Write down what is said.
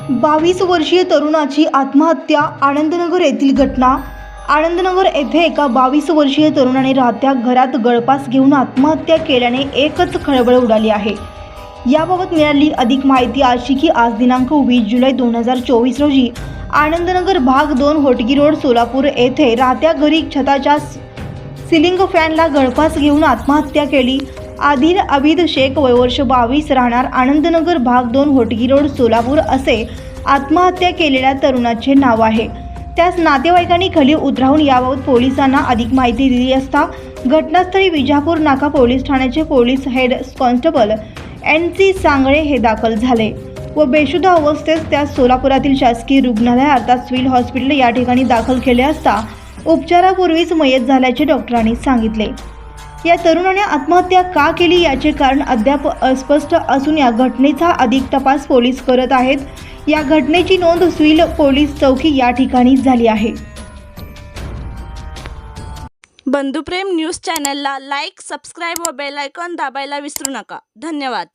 बावीस वर्षीय तरुणाची आत्महत्या आनंदनगर येथील घटना. आनंदनगर येथे एका बावीस वर्षीय तरुणाने राहत्या घरात गळपास घेऊन आत्महत्या केल्याने एकच खळबळ उडाली आहे. याबाबत मिळाली अधिक माहिती अशी की आज दिनांक वीस जुलै दोन हजार चोवीस रोजी आनंदनगर भाग दोन होटगी रोड सोलापूर येथे राहत्या घरी छताच्या सिलिंग फॅनला गळपास घेऊन आत्महत्या केली. आदिल अबिद शेख वयवर्ष बावीस राहणार आनंदनगर भाग दोन होटगी रोड सोलापूर असे आत्महत्या केलेल्या तरुणाचे नाव आहे. त्यास नातेवाईकांनी खाली उतरावून याबाबत पोलिसांना अधिक माहिती दिली असता घटनास्थळी विजापूर नाका पोलीस ठाण्याचे police head constable N C Sangle हे दाखल झाले व बेशुद्ध अवस्थेत त्यास सोलापुरातील शासकीय रुग्णालय अर्थात सिव्हिल हॉस्पिटल या ठिकाणी दाखल केले असता उपचारापूर्वीच मयत झाल्याचे डॉक्टरांनी सांगितले. या तरुणाने आत्महत्या का केली याचे कारण अद्याप अस्पष्ट असून या घटनेचा अधिक तपास पोलीस करत आहेत. या घटनेची नोंद सुईल पोलीस चौकी या ठिकाणी झाली आहे. बंधुप्रेम न्यूज चॅनलला लाईक सबस्क्राईब व बेल आयकॉन दाबायला विसरू नका. धन्यवाद.